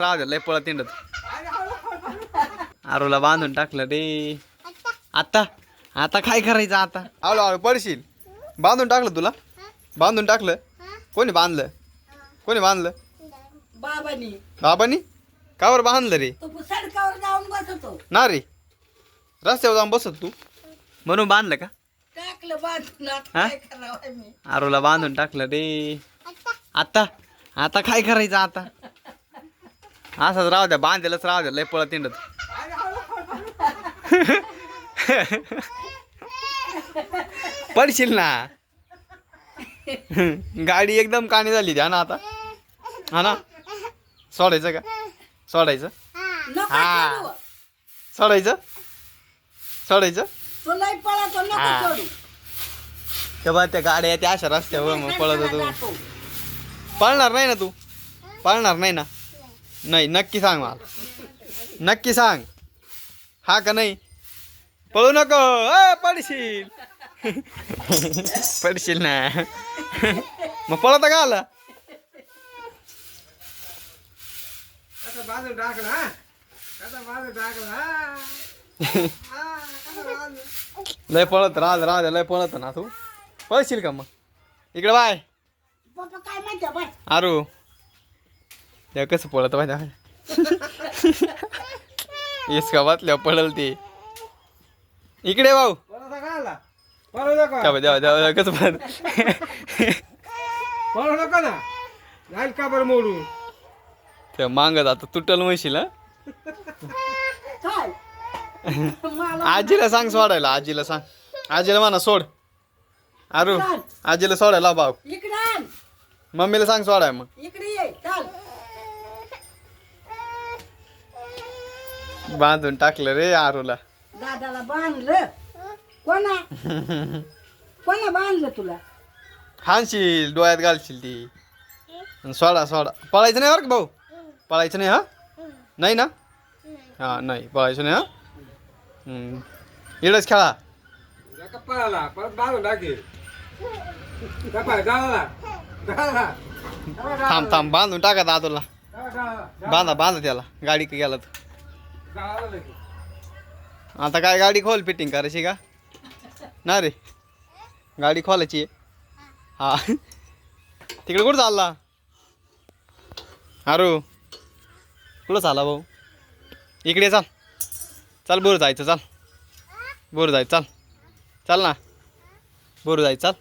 राहू लय पळत हिंडत. आरूला बांधून टाकलं रे. आता आता काय करायचं आता? आवलं आवलं पडशील. बांधून टाकलं तुला? बांधून टाकलं? कोणी बांधलं? कोणी बांधलं? बाबानी. बाबांनी? का बरं बांधलं रे? तो सडकावर जाऊन बसतो. ना रे. रस्त्यावर जाऊन बसत तू. म्हणून बांधलं का? टाकलं बाजून आता हा? काय करावं मी? आरूला बांधून टाकलं रे. आता आता काय करायचं आता? असंच राहू द्या बांधेलच राहू द्या लय पळत हिंडत पडशील ना गाडी एकदम काणी झाली हा ना आता हा ना सोडायचं का सोडायचं हा. सोडू. सोडायचं सोडायचं हा. तेव्हा त्या गाड्या त्या अशा रस्त्यावर मग पळत होतो. पळणार नाही ना तू पळणार नाही ना नाही नक्की सांग मला. नक्की सांग. हा का नाही? पळू नको. पडशील. पडशील ना. मग पळत का आला. लय पळत राहत राहत लय पळत ना तू. पळशील का मग? इकडे बाय. काय म्हणते बाय आरू. त्या कसं पळत माहिती इसका वाचल्या पळल ते. इकडे भाऊ. पळू नका आला. पळू नका का? देवा देवा कसं पळत पळू नका ना? जाईल का बरं मोडून? ते मागत आता तुटल म्हणशील आजीला सांग सोडायला आजीला सांग. आजीला म्हणा सोड. आरू आजीला सोडायला भाऊ. मम्मीला सांग सोडाय मग. बांधून टाकलं रे आरूला. दादाला बांधलं. कोणा? कोणा बांधलं तुला? हाणशील डोळ्यात घालशील ती. आणि सोडा सोडा. पळायचं नाही बरं का भाऊ? पळायचं नाही हा? नाही ना? हा नाही. पळायचं नाही हा? हम्म. इकडंच खेळा. पळाला? परत टाकेल. गावाला थांब थांब. बांधून टाका दादूला. बांधा बांधा त्याला. गाडी का गेला तर. आता काय गाडी खोल फिटिंग करायची का? ना रे. गाडी खोलायची हा. तिकडे कुठं चालला? अरू कुठं चालला भाऊ? इकडे चाल. चाल बोर जायचं चाल. बोर जायचं चाल. चाल ना. बोर जायचं चाल.